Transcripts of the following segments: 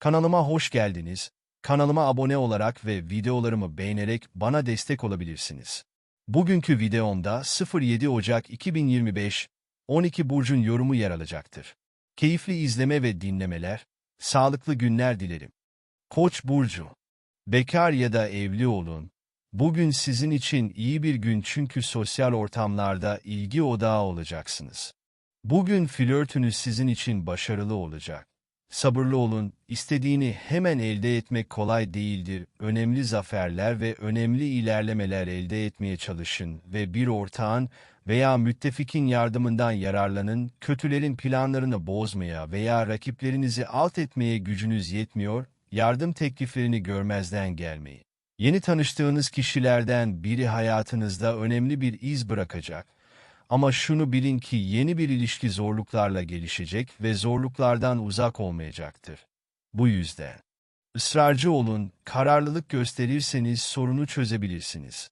Kanalıma hoş geldiniz. Kanalıma abone olarak ve videolarımı beğenerek bana destek olabilirsiniz. Bugünkü videomda 07 Ocak 2025 12 burcun yorumu yer alacaktır. Keyifli izleme ve dinlemeler, sağlıklı günler dilerim. Koç burcu. Bekar ya da evli olun. Bugün sizin için iyi bir gün çünkü sosyal ortamlarda ilgi odağı olacaksınız. Bugün flörtünüz sizin için başarılı olacak. Sabırlı olun, istediğini hemen elde etmek kolay değildir. Önemli zaferler ve önemli ilerlemeler elde etmeye çalışın ve bir ortağın veya müttefikin yardımından yararlanın, kötülerin planlarını bozmaya veya rakiplerinizi alt etmeye gücünüz yetmiyor, yardım tekliflerini görmezden gelmeyin. Yeni tanıştığınız kişilerden biri hayatınızda önemli bir iz bırakacak. Ama şunu bilin ki yeni bir ilişki zorluklarla gelişecek ve zorluklardan uzak olmayacaktır. Bu yüzden ısrarcı olun, kararlılık gösterirseniz sorunu çözebilirsiniz.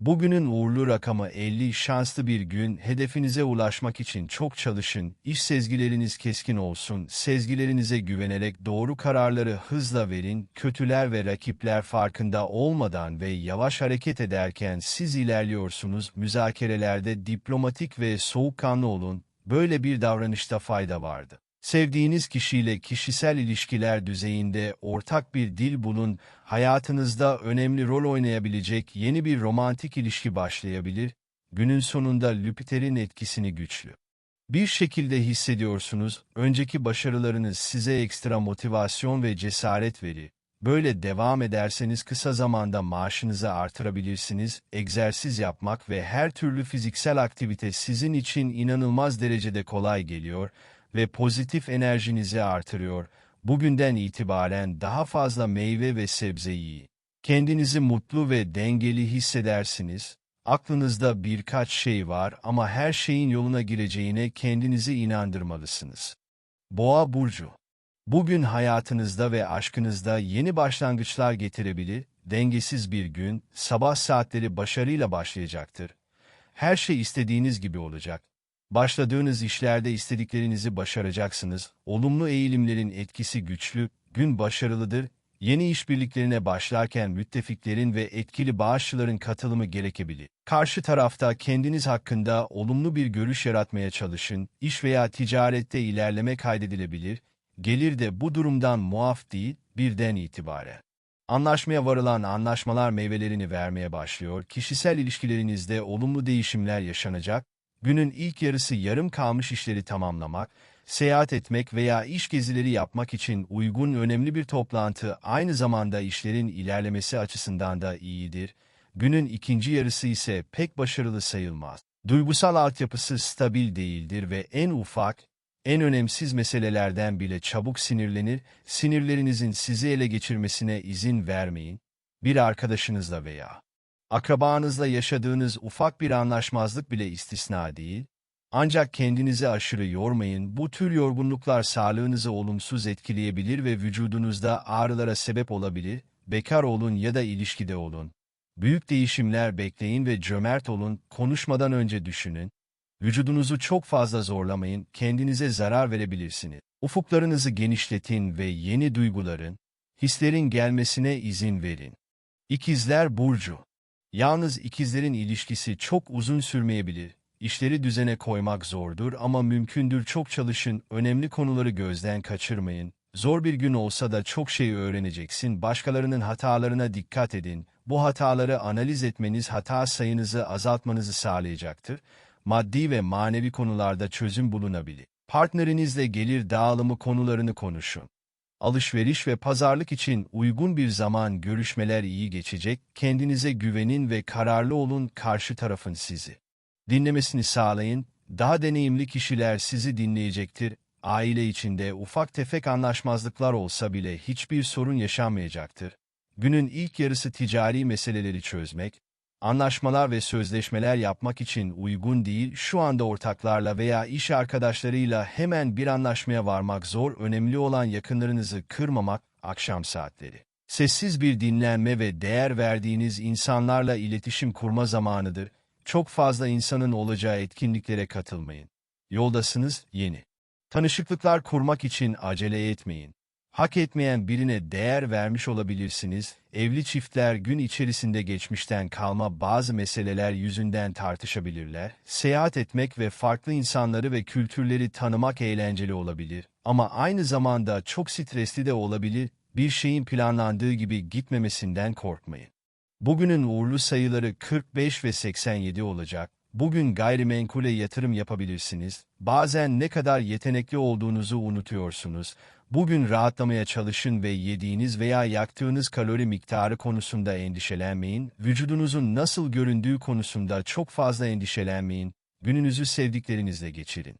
Bugünün uğurlu rakamı 50 şanslı bir gün, hedefinize ulaşmak için çok çalışın, iş sezgileriniz keskin olsun, sezgilerinize güvenerek doğru kararları hızla verin, kötüler ve rakipler farkında olmadan ve yavaş hareket ederken siz ilerliyorsunuz, müzakerelerde diplomatik ve soğukkanlı olun, böyle bir davranışta fayda vardı. Sevdiğiniz kişiyle kişisel ilişkiler düzeyinde ortak bir dil bulun, hayatınızda önemli rol oynayabilecek yeni bir romantik ilişki başlayabilir, günün sonunda Lüpiter'in etkisini güçlü. Bir şekilde hissediyorsunuz, önceki başarılarınız size ekstra motivasyon ve cesaret verir. Böyle devam ederseniz kısa zamanda maaşınızı artırabilirsiniz, egzersiz yapmak ve her türlü fiziksel aktivite sizin için inanılmaz derecede kolay geliyor, ve pozitif enerjinizi artırıyor. Bugünden itibaren daha fazla meyve ve sebze yiyin. Kendinizi mutlu ve dengeli hissedersiniz. Aklınızda birkaç şey var ama her şeyin yoluna gireceğine kendinizi inandırmalısınız. Boğa Burcu Bugün hayatınızda ve aşkınızda yeni başlangıçlar getirebilir, dengesiz bir gün, sabah saatleri başarıyla başlayacaktır. Her şey istediğiniz gibi olacak. Başladığınız işlerde istediklerinizi başaracaksınız. Olumlu eğilimlerin etkisi güçlü, gün başarılıdır. Yeni işbirliklerine başlarken müttefiklerin ve etkili bağışçıların katılımı gerekebilir. Karşı tarafta kendiniz hakkında olumlu bir görüş yaratmaya çalışın. İş veya ticarette ilerleme kaydedilebilir. Gelir de bu durumdan muaf değil, birden itibaren. Anlaşmaya varılan anlaşmalar meyvelerini vermeye başlıyor. Kişisel ilişkilerinizde olumlu değişimler yaşanacak Günün ilk yarısı yarım kalmış işleri tamamlamak, seyahat etmek veya iş gezileri yapmak için uygun önemli bir toplantı aynı zamanda işlerin ilerlemesi açısından da iyidir. Günün ikinci yarısı ise pek başarılı sayılmaz. Duygusal altyapısı stabil değildir ve en ufak, en önemsiz meselelerden bile çabuk sinirlenir, sinirlerinizin sizi ele geçirmesine izin vermeyin, bir arkadaşınızla veya Akrabanızla yaşadığınız ufak bir anlaşmazlık bile istisna değil, ancak kendinizi aşırı yormayın, bu tür yorgunluklar sağlığınızı olumsuz etkileyebilir ve vücudunuzda ağrılara sebep olabilir, bekar olun ya da ilişkide olun. Büyük değişimler bekleyin ve cömert olun, konuşmadan önce düşünün. Vücudunuzu çok fazla zorlamayın, kendinize zarar verebilirsiniz. Ufuklarınızı genişletin ve yeni duyguların, hislerin gelmesine izin verin. İkizler Burcu Yalnız ikizlerin ilişkisi çok uzun sürmeyebilir. İşleri düzene koymak zordur ama mümkündür çok çalışın, önemli konuları gözden kaçırmayın. Zor bir gün olsa da çok şey öğreneceksin, başkalarının hatalarına dikkat edin. Bu hataları analiz etmeniz hata sayınızı azaltmanızı sağlayacaktır. Maddi ve manevi konularda çözüm bulunabilir. Partnerinizle gelir dağılımı konularını konuşun. Alışveriş ve pazarlık için uygun bir zaman görüşmeler iyi geçecek, kendinize güvenin ve kararlı olun karşı tarafın sizi. Dinlemesini sağlayın, daha deneyimli kişiler sizi dinleyecektir, aile içinde ufak tefek anlaşmazlıklar olsa bile hiçbir sorun yaşanmayacaktır. Günün ilk yarısı ticari meseleleri çözmek, Anlaşmalar ve sözleşmeler yapmak için uygun değil, şu anda ortaklarla veya iş arkadaşlarıyla hemen bir anlaşmaya varmak zor, önemli olan yakınlarınızı kırmamak, akşam saatleri. Sessiz bir dinlenme ve değer verdiğiniz insanlarla iletişim kurma zamanıdır. Çok fazla insanın olacağı etkinliklere katılmayın. Yoldasınız, yeni. Tanışıklıklar kurmak için acele etmeyin. Hak etmeyen birine değer vermiş olabilirsiniz. Evli çiftler gün içerisinde geçmişten kalma bazı meseleler yüzünden tartışabilirler. Seyahat etmek ve farklı insanları ve kültürleri tanımak eğlenceli olabilir. Ama aynı zamanda çok stresli de olabilir. Bir şeyin planlandığı gibi gitmemesinden korkmayın. Bugünün uğurlu sayıları 45 ve 87 olacak. Bugün gayrimenkule yatırım yapabilirsiniz. Bazen ne kadar yetenekli olduğunuzu unutuyorsunuz. Bugün rahatlamaya çalışın ve yediğiniz veya yaktığınız kalori miktarı konusunda endişelenmeyin. Vücudunuzun nasıl göründüğü konusunda çok fazla endişelenmeyin. Gününüzü sevdiklerinizle geçirin.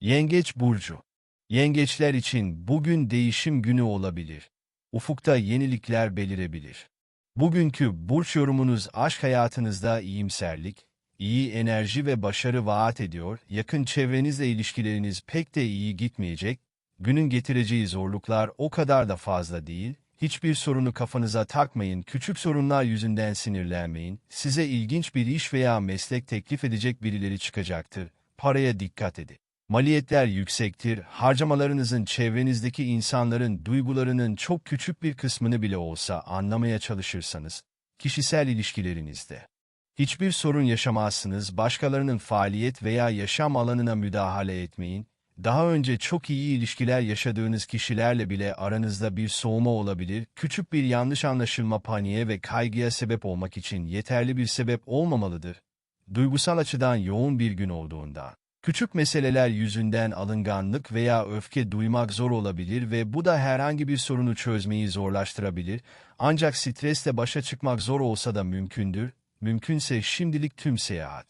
Yengeç Burcu Yengeçler için bugün değişim günü olabilir. Ufukta yenilikler belirebilir. Bugünkü burç yorumunuz aşk hayatınızda iyimserlik, iyi enerji ve başarı vaat ediyor, yakın çevrenizle ilişkileriniz pek de iyi gitmeyecek, günün getireceği zorluklar o kadar da fazla değil, hiçbir sorunu kafanıza takmayın, küçük sorunlar yüzünden sinirlenmeyin, size ilginç bir iş veya meslek teklif edecek birileri çıkacaktır, paraya dikkat edin. Maliyetler yüksektir, harcamalarınızın çevrenizdeki insanların duygularının çok küçük bir kısmını bile olsa anlamaya çalışırsanız, kişisel ilişkilerinizde hiçbir sorun yaşamazsınız, başkalarının faaliyet veya yaşam alanına müdahale etmeyin, daha önce çok iyi ilişkiler yaşadığınız kişilerle bile aranızda bir soğuma olabilir, küçük bir yanlış anlaşılma paniğe ve kaygıya sebep olmak için yeterli bir sebep olmamalıdır. Duygusal açıdan yoğun bir gün olduğunda. Küçük meseleler yüzünden alınganlık veya öfke duymak zor olabilir ve bu da herhangi bir sorunu çözmeyi zorlaştırabilir. Ancak stresle başa çıkmak zor olsa da mümkündür. Mümkünse şimdilik tüm seyahat.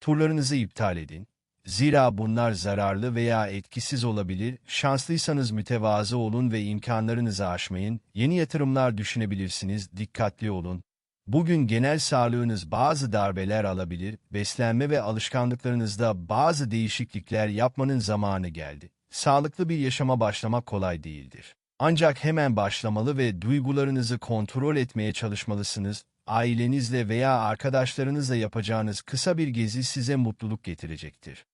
Turlarınızı iptal edin. Zira bunlar zararlı veya etkisiz olabilir. Şanslıysanız mütevazı olun ve imkanlarınızı aşmayın. Yeni yatırımlar düşünebilirsiniz. Dikkatli olun. Bugün genel sağlığınız bazı darbeler alabilir, beslenme ve alışkanlıklarınızda bazı değişiklikler yapmanın zamanı geldi. Sağlıklı bir yaşama başlamak kolay değildir. Ancak hemen başlamalı ve duygularınızı kontrol etmeye çalışmalısınız. Ailenizle veya arkadaşlarınızla yapacağınız kısa bir gezi size mutluluk getirecektir.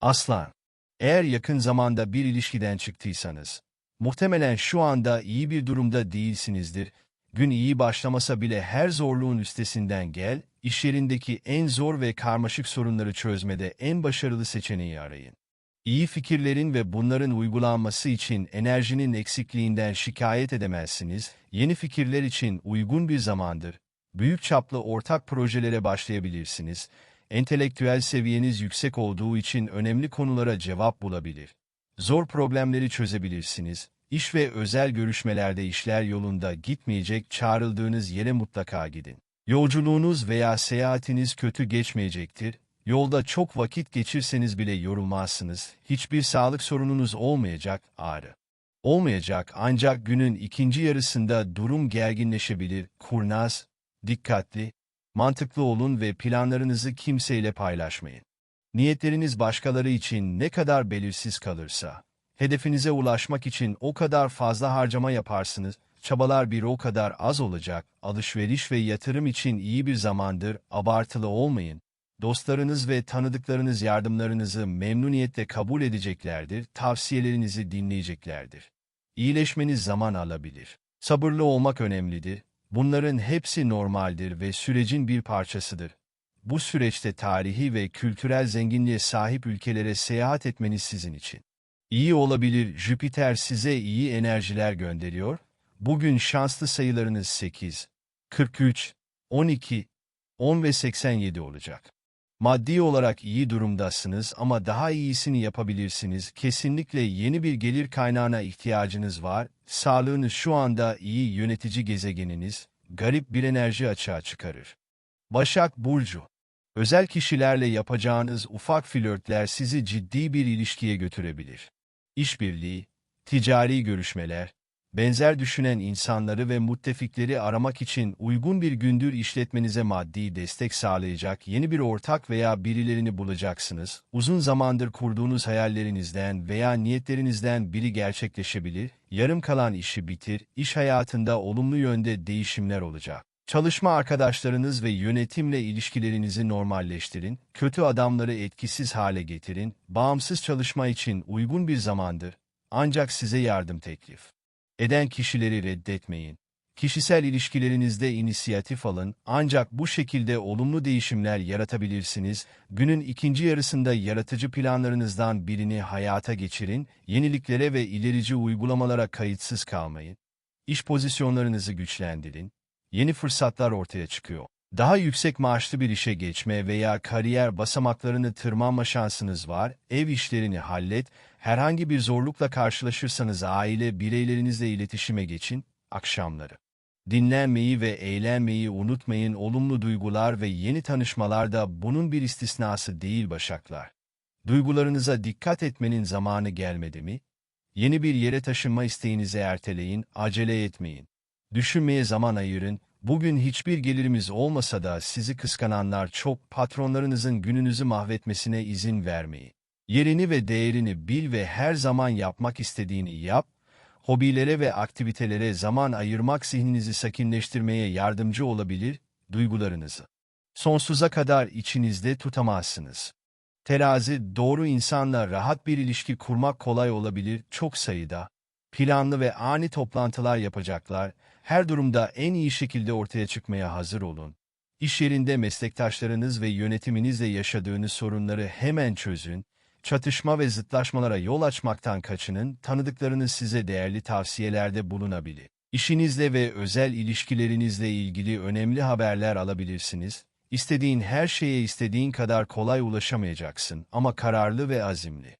Aslan, eğer yakın zamanda bir ilişkiden çıktıysanız, muhtemelen şu anda iyi bir durumda değilsinizdir Gün iyi başlamasa bile her zorluğun üstesinden gel, iş yerindeki en zor ve karmaşık sorunları çözmede en başarılı seçeneği arayın. İyi fikirlerin ve bunların uygulanması için enerjinin eksikliğinden şikayet edemezsiniz, yeni fikirler için uygun bir zamandır. Büyük çaplı ortak projelere başlayabilirsiniz, entelektüel seviyeniz yüksek olduğu için önemli konulara cevap bulabilir. Zor problemleri çözebilirsiniz, İş ve özel görüşmelerde işler yolunda gitmeyecek çağrıldığınız yere mutlaka gidin. Yolculuğunuz veya seyahatiniz kötü geçmeyecektir. Yolda çok vakit geçirseniz bile yorulmazsınız. Hiçbir sağlık sorununuz olmayacak, ağrı. Olmayacak ancak günün ikinci yarısında durum gerginleşebilir. Kurnaz, dikkatli, mantıklı olun ve planlarınızı kimseyle paylaşmayın. Niyetleriniz başkaları için ne kadar belirsiz kalırsa, Hedefinize ulaşmak için o kadar fazla harcama yaparsınız, çabalar bir o kadar az olacak, alışveriş ve yatırım için iyi bir zamandır, abartılı olmayın. Dostlarınız ve tanıdıklarınız yardımlarınızı memnuniyetle kabul edeceklerdir, tavsiyelerinizi dinleyeceklerdir. İyileşmeniz zaman alabilir. Sabırlı olmak önemlidir. Bunların hepsi normaldir ve sürecin bir parçasıdır. Bu süreçte tarihi ve kültürel zenginliğe sahip ülkelere seyahat etmeniz sizin için. İyi olabilir, Jüpiter size iyi enerjiler gönderiyor. Bugün şanslı sayılarınız 8, 43, 12, 10 ve 87 olacak. Maddi olarak iyi durumdasınız ama daha iyisini yapabilirsiniz. Kesinlikle yeni bir gelir kaynağına ihtiyacınız var. Sağlığınız şu anda iyi yönetici gezegeniniz, garip bir enerji açığa çıkarır. Başak Burcu Özel kişilerle yapacağınız ufak flörtler sizi ciddi bir ilişkiye götürebilir işbirliği, ticari görüşmeler, benzer düşünen insanları ve müttefikleri aramak için uygun bir gündür işletmenize maddi destek sağlayacak yeni bir ortak veya birilerini bulacaksınız. Uzun zamandır kurduğunuz hayallerinizden veya niyetlerinizden biri gerçekleşebilir, yarım kalan işi bitir, iş hayatında olumlu yönde değişimler olacak. Çalışma arkadaşlarınız ve yönetimle ilişkilerinizi normalleştirin, kötü adamları etkisiz hale getirin, bağımsız çalışma için uygun bir zamandır, ancak size yardım teklif eden kişileri reddetmeyin. Kişisel ilişkilerinizde inisiyatif alın ancak bu şekilde olumlu değişimler yaratabilirsiniz. Günün ikinci yarısında yaratıcı planlarınızdan birini hayata geçirin, yeniliklere ve ilerici uygulamalara kayıtsız kalmayın. İş pozisyonlarınızı güçlendirin. Yeni fırsatlar ortaya çıkıyor. Daha yüksek maaşlı bir işe geçme veya kariyer basamaklarını tırmanma şansınız var. Ev işlerini hallet. Herhangi bir zorlukla karşılaşırsanız aile bireylerinizle iletişime geçin. Akşamları. Dinlenmeyi ve eğlenmeyi unutmayın. Olumlu duygular ve yeni tanışmalar da bunun bir istisnası değil başaklar. Duygularınıza dikkat etmenin zamanı gelmedi mi? Yeni bir yere taşınma isteğinizi erteleyin, acele etmeyin. Düşünmeye zaman ayırın, Bugün hiçbir gelirimiz olmasa da sizi kıskananlar çok patronlarınızın gününüzü mahvetmesine izin vermeyin. Yerini ve değerini bil ve her zaman yapmak istediğini yap, hobilere ve aktivitelere zaman ayırmak zihninizi sakinleştirmeye yardımcı olabilir, duygularınızı. Sonsuza kadar içinizde tutamazsınız. Terazi, doğru insanla rahat bir ilişki kurmak kolay olabilir çok sayıda. Planlı ve ani toplantılar yapacaklar, her durumda en iyi şekilde ortaya çıkmaya hazır olun. İş yerinde meslektaşlarınız ve yönetiminizle yaşadığınız sorunları hemen çözün, çatışma ve zıtlaşmalara yol açmaktan kaçının, tanıdıklarınız size değerli tavsiyelerde bulunabilir. İşinizle ve özel ilişkilerinizle ilgili önemli haberler alabilirsiniz. İstediğin her şeye istediğin kadar kolay ulaşamayacaksın ama kararlı ve azimli.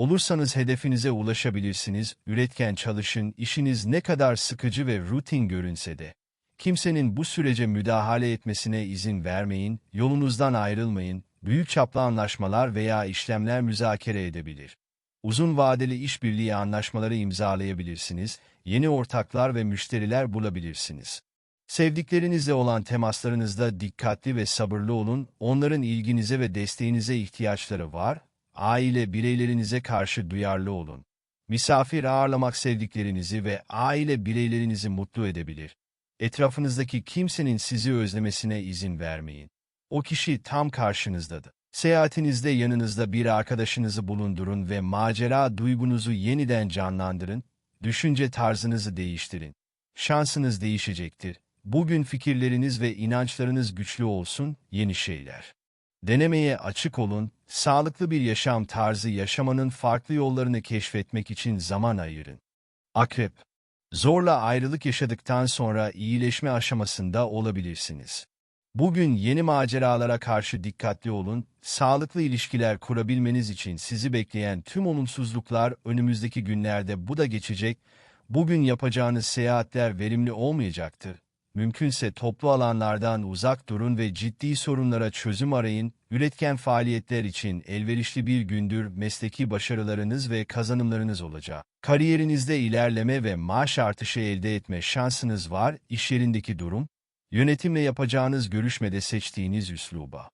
Olursanız hedefinize ulaşabilirsiniz, üretken çalışın, işiniz ne kadar sıkıcı ve rutin görünse de. Kimsenin bu sürece müdahale etmesine izin vermeyin, yolunuzdan ayrılmayın, büyük çaplı anlaşmalar veya işlemler müzakere edebilir. Uzun vadeli işbirliği anlaşmaları imzalayabilirsiniz, yeni ortaklar ve müşteriler bulabilirsiniz. Sevdiklerinizle olan temaslarınızda dikkatli ve sabırlı olun, onların ilginize ve desteğinize ihtiyaçları var, aile bireylerinize karşı duyarlı olun. Misafir ağırlamak sevdiklerinizi ve aile bireylerinizi mutlu edebilir. Etrafınızdaki kimsenin sizi özlemesine izin vermeyin. O kişi tam karşınızdadır. Seyahatinizde yanınızda bir arkadaşınızı bulundurun ve macera duygunuzu yeniden canlandırın, düşünce tarzınızı değiştirin. Şansınız değişecektir. Bugün fikirleriniz ve inançlarınız güçlü olsun, yeni şeyler. Denemeye açık olun, sağlıklı bir yaşam tarzı yaşamanın farklı yollarını keşfetmek için zaman ayırın. Akrep Zorla ayrılık yaşadıktan sonra iyileşme aşamasında olabilirsiniz. Bugün yeni maceralara karşı dikkatli olun, sağlıklı ilişkiler kurabilmeniz için sizi bekleyen tüm olumsuzluklar önümüzdeki günlerde bu da geçecek, bugün yapacağınız seyahatler verimli olmayacaktır. Mümkünse toplu alanlardan uzak durun ve ciddi sorunlara çözüm arayın, üretken faaliyetler için elverişli bir gündür mesleki başarılarınız ve kazanımlarınız olacak. Kariyerinizde ilerleme ve maaş artışı elde etme şansınız var, iş yerindeki durum, yönetimle yapacağınız görüşmede seçtiğiniz üsluba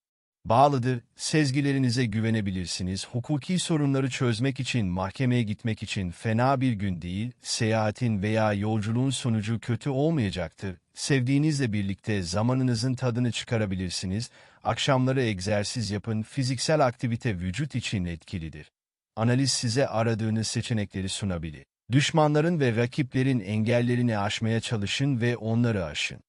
bağlıdır, sezgilerinize güvenebilirsiniz. Hukuki sorunları çözmek için mahkemeye gitmek için fena bir gün değil, seyahatin veya yolculuğun sonucu kötü olmayacaktır. Sevdiğinizle birlikte zamanınızın tadını çıkarabilirsiniz. Akşamları egzersiz yapın, fiziksel aktivite vücut için etkilidir. Analiz size aradığınız seçenekleri sunabilir. Düşmanların ve rakiplerin engellerini aşmaya çalışın ve onları aşın.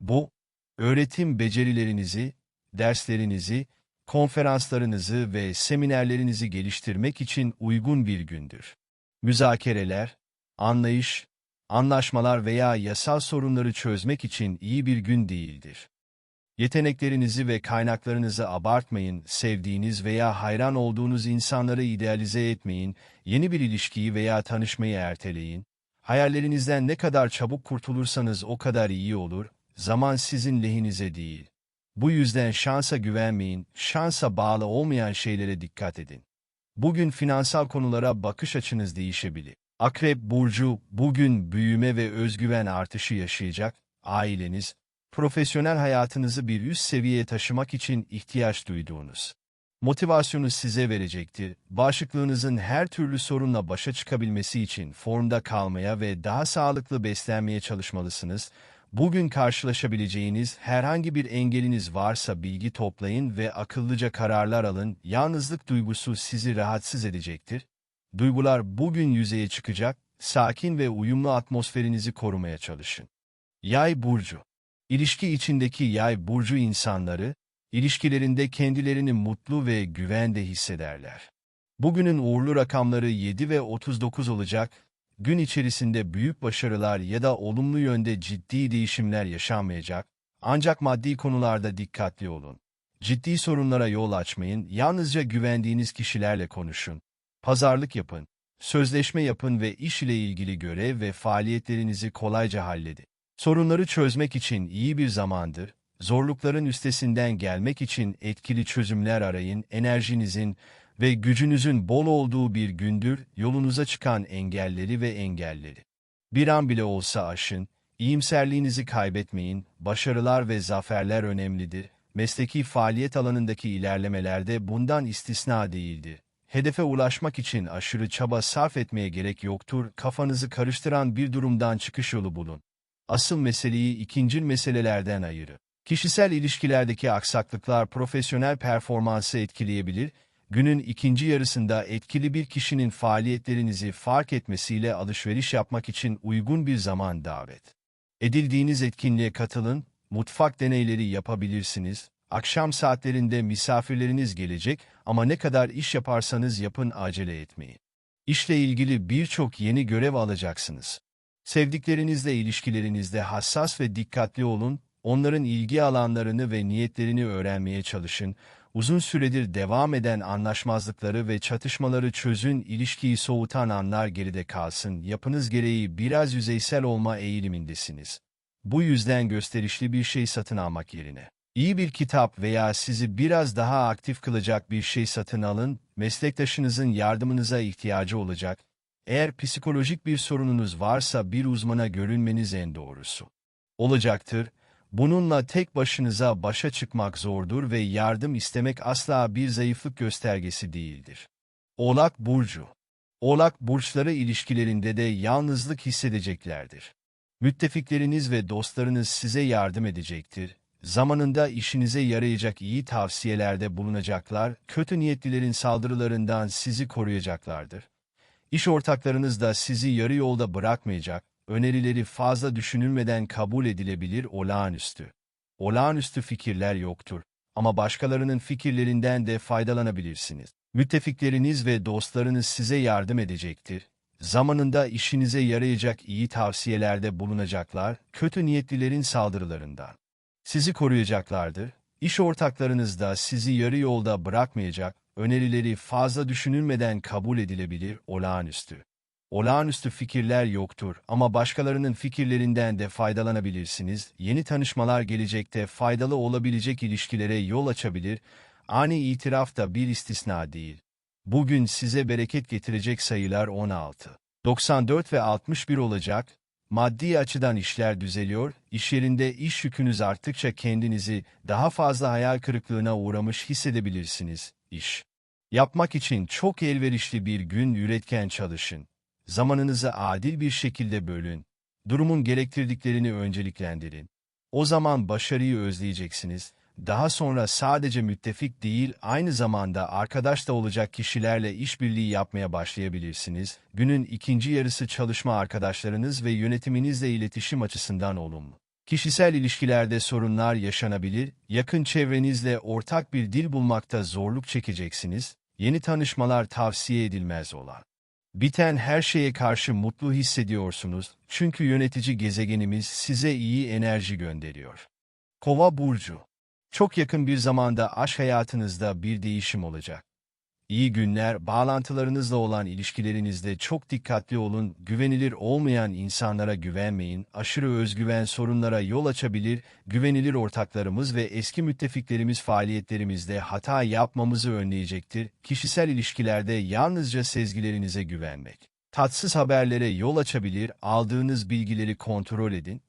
Bu, öğretim becerilerinizi, derslerinizi, konferanslarınızı ve seminerlerinizi geliştirmek için uygun bir gündür. Müzakereler, anlayış, anlaşmalar veya yasal sorunları çözmek için iyi bir gün değildir. Yeteneklerinizi ve kaynaklarınızı abartmayın, sevdiğiniz veya hayran olduğunuz insanları idealize etmeyin, yeni bir ilişkiyi veya tanışmayı erteleyin. Hayallerinizden ne kadar çabuk kurtulursanız o kadar iyi olur, zaman sizin lehinize değil. Bu yüzden şansa güvenmeyin, şansa bağlı olmayan şeylere dikkat edin. Bugün finansal konulara bakış açınız değişebilir. Akrep Burcu bugün büyüme ve özgüven artışı yaşayacak, aileniz, profesyonel hayatınızı bir üst seviyeye taşımak için ihtiyaç duyduğunuz. Motivasyonu size verecektir. Bağışıklığınızın her türlü sorunla başa çıkabilmesi için formda kalmaya ve daha sağlıklı beslenmeye çalışmalısınız. Bugün karşılaşabileceğiniz herhangi bir engeliniz varsa bilgi toplayın ve akıllıca kararlar alın. Yalnızlık duygusu sizi rahatsız edecektir. Duygular bugün yüzeye çıkacak, sakin ve uyumlu atmosferinizi korumaya çalışın. Yay burcu İlişki içindeki yay burcu insanları, ilişkilerinde kendilerini mutlu ve güvende hissederler. Bugünün uğurlu rakamları 7 ve 39 olacak, gün içerisinde büyük başarılar ya da olumlu yönde ciddi değişimler yaşanmayacak, ancak maddi konularda dikkatli olun. Ciddi sorunlara yol açmayın, yalnızca güvendiğiniz kişilerle konuşun. Pazarlık yapın, sözleşme yapın ve iş ile ilgili görev ve faaliyetlerinizi kolayca halledin. Sorunları çözmek için iyi bir zamandır, zorlukların üstesinden gelmek için etkili çözümler arayın, enerjinizin ve gücünüzün bol olduğu bir gündür yolunuza çıkan engelleri ve engelleri. Bir an bile olsa aşın, iyimserliğinizi kaybetmeyin, başarılar ve zaferler önemlidir, mesleki faaliyet alanındaki ilerlemelerde bundan istisna değildir. Hedefe ulaşmak için aşırı çaba sarf etmeye gerek yoktur, kafanızı karıştıran bir durumdan çıkış yolu bulun. Asıl meseleyi ikincil meselelerden ayırın. Kişisel ilişkilerdeki aksaklıklar profesyonel performansı etkileyebilir, günün ikinci yarısında etkili bir kişinin faaliyetlerinizi fark etmesiyle alışveriş yapmak için uygun bir zaman davet. Edildiğiniz etkinliğe katılın, mutfak deneyleri yapabilirsiniz, akşam saatlerinde misafirleriniz gelecek ama ne kadar iş yaparsanız yapın acele etmeyin. İşle ilgili birçok yeni görev alacaksınız. Sevdiklerinizle ilişkilerinizde hassas ve dikkatli olun, onların ilgi alanlarını ve niyetlerini öğrenmeye çalışın, uzun süredir devam eden anlaşmazlıkları ve çatışmaları çözün, ilişkiyi soğutan anlar geride kalsın, yapınız gereği biraz yüzeysel olma eğilimindesiniz. Bu yüzden gösterişli bir şey satın almak yerine. İyi bir kitap veya sizi biraz daha aktif kılacak bir şey satın alın, meslektaşınızın yardımınıza ihtiyacı olacak. Eğer psikolojik bir sorununuz varsa bir uzmana görünmeniz en doğrusu. Olacaktır, bununla tek başınıza başa çıkmak zordur ve yardım istemek asla bir zayıflık göstergesi değildir. Oğlak Burcu Oğlak burçları ilişkilerinde de yalnızlık hissedeceklerdir. Müttefikleriniz ve dostlarınız size yardım edecektir. Zamanında işinize yarayacak iyi tavsiyelerde bulunacaklar, kötü niyetlilerin saldırılarından sizi koruyacaklardır. İş ortaklarınız da sizi yarı yolda bırakmayacak, önerileri fazla düşünülmeden kabul edilebilir olağanüstü. Olağanüstü fikirler yoktur ama başkalarının fikirlerinden de faydalanabilirsiniz. Müttefikleriniz ve dostlarınız size yardım edecektir. Zamanında işinize yarayacak iyi tavsiyelerde bulunacaklar, kötü niyetlilerin saldırılarından. Sizi koruyacaklardır, iş ortaklarınız da sizi yarı yolda bırakmayacak, önerileri fazla düşünülmeden kabul edilebilir, olağanüstü. Olağanüstü fikirler yoktur ama başkalarının fikirlerinden de faydalanabilirsiniz. Yeni tanışmalar gelecekte faydalı olabilecek ilişkilere yol açabilir. Ani itiraf da bir istisna değil. Bugün size bereket getirecek sayılar 16, 94 ve 61 olacak. Maddi açıdan işler düzeliyor, iş yerinde iş yükünüz arttıkça kendinizi daha fazla hayal kırıklığına uğramış hissedebilirsiniz. İş yapmak için çok elverişli bir gün üretken çalışın. Zamanınızı adil bir şekilde bölün. Durumun gerektirdiklerini önceliklendirin. O zaman başarıyı özleyeceksiniz. Daha sonra sadece müttefik değil, aynı zamanda arkadaş da olacak kişilerle işbirliği yapmaya başlayabilirsiniz. Günün ikinci yarısı çalışma arkadaşlarınız ve yönetiminizle iletişim açısından olumlu. Kişisel ilişkilerde sorunlar yaşanabilir, yakın çevrenizle ortak bir dil bulmakta zorluk çekeceksiniz, yeni tanışmalar tavsiye edilmez olan. Biten her şeye karşı mutlu hissediyorsunuz çünkü yönetici gezegenimiz size iyi enerji gönderiyor. Kova Burcu Çok yakın bir zamanda aşk hayatınızda bir değişim olacak. İyi günler, bağlantılarınızla olan ilişkilerinizde çok dikkatli olun, güvenilir olmayan insanlara güvenmeyin, aşırı özgüven sorunlara yol açabilir, güvenilir ortaklarımız ve eski müttefiklerimiz faaliyetlerimizde hata yapmamızı önleyecektir, kişisel ilişkilerde yalnızca sezgilerinize güvenmek. Tatsız haberlere yol açabilir, aldığınız bilgileri kontrol edin,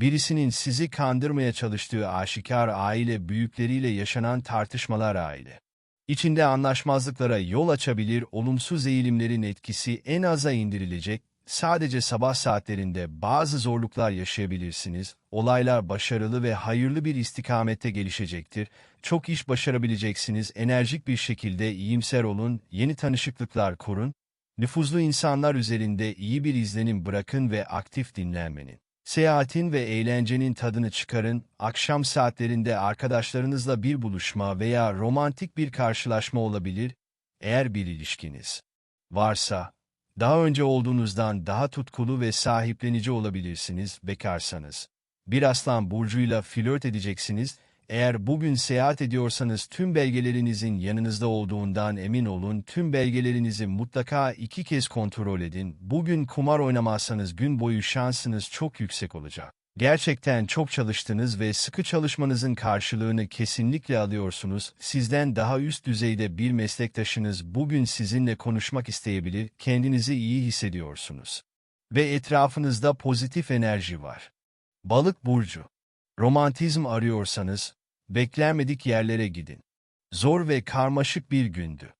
birisinin sizi kandırmaya çalıştığı aşikar aile büyükleriyle yaşanan tartışmalar aile. İçinde anlaşmazlıklara yol açabilir, olumsuz eğilimlerin etkisi en aza indirilecek, sadece sabah saatlerinde bazı zorluklar yaşayabilirsiniz, olaylar başarılı ve hayırlı bir istikamette gelişecektir, çok iş başarabileceksiniz, enerjik bir şekilde iyimser olun, yeni tanışıklıklar kurun, Nüfuzlu insanlar üzerinde iyi bir izlenim bırakın ve aktif dinlenmenin. Seyahatin ve eğlencenin tadını çıkarın, akşam saatlerinde arkadaşlarınızla bir buluşma veya romantik bir karşılaşma olabilir, eğer bir ilişkiniz varsa, daha önce olduğunuzdan daha tutkulu ve sahiplenici olabilirsiniz bekarsanız. Bir aslan burcuyla flört edeceksiniz, eğer bugün seyahat ediyorsanız tüm belgelerinizin yanınızda olduğundan emin olun, tüm belgelerinizi mutlaka iki kez kontrol edin. Bugün kumar oynamazsanız gün boyu şansınız çok yüksek olacak. Gerçekten çok çalıştınız ve sıkı çalışmanızın karşılığını kesinlikle alıyorsunuz. Sizden daha üst düzeyde bir meslektaşınız bugün sizinle konuşmak isteyebilir, kendinizi iyi hissediyorsunuz. Ve etrafınızda pozitif enerji var. Balık burcu. Romantizm arıyorsanız, beklenmedik yerlere gidin. Zor ve karmaşık bir gündü.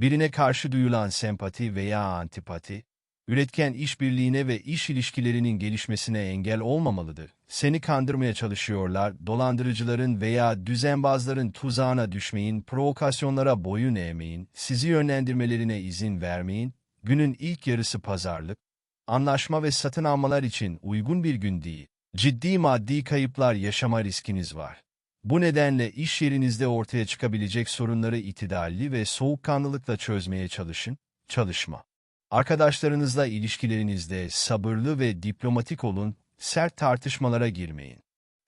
Birine karşı duyulan sempati veya antipati, üretken işbirliğine ve iş ilişkilerinin gelişmesine engel olmamalıdır. Seni kandırmaya çalışıyorlar, dolandırıcıların veya düzenbazların tuzağına düşmeyin, provokasyonlara boyun eğmeyin, sizi yönlendirmelerine izin vermeyin, günün ilk yarısı pazarlık, anlaşma ve satın almalar için uygun bir gün değil. Ciddi maddi kayıplar yaşama riskiniz var. Bu nedenle iş yerinizde ortaya çıkabilecek sorunları itidalli ve soğukkanlılıkla çözmeye çalışın, çalışma. Arkadaşlarınızla ilişkilerinizde sabırlı ve diplomatik olun, sert tartışmalara girmeyin.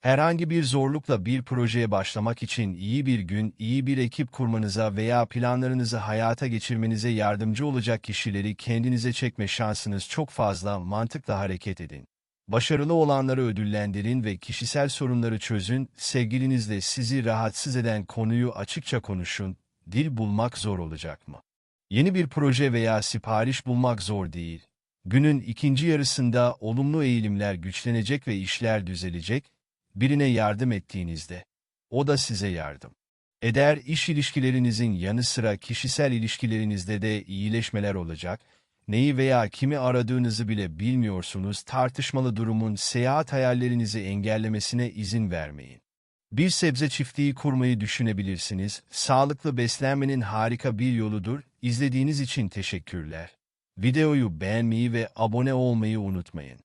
Herhangi bir zorlukla bir projeye başlamak için iyi bir gün, iyi bir ekip kurmanıza veya planlarınızı hayata geçirmenize yardımcı olacak kişileri kendinize çekme şansınız çok fazla, mantıkla hareket edin. Başarılı olanları ödüllendirin ve kişisel sorunları çözün, sevgilinizle sizi rahatsız eden konuyu açıkça konuşun, dil bulmak zor olacak mı? Yeni bir proje veya sipariş bulmak zor değil. Günün ikinci yarısında olumlu eğilimler güçlenecek ve işler düzelecek, birine yardım ettiğinizde, o da size yardım. Eder iş ilişkilerinizin yanı sıra kişisel ilişkilerinizde de iyileşmeler olacak, neyi veya kimi aradığınızı bile bilmiyorsunuz, tartışmalı durumun seyahat hayallerinizi engellemesine izin vermeyin. Bir sebze çiftliği kurmayı düşünebilirsiniz, sağlıklı beslenmenin harika bir yoludur, İzlediğiniz için teşekkürler. Videoyu beğenmeyi ve abone olmayı unutmayın.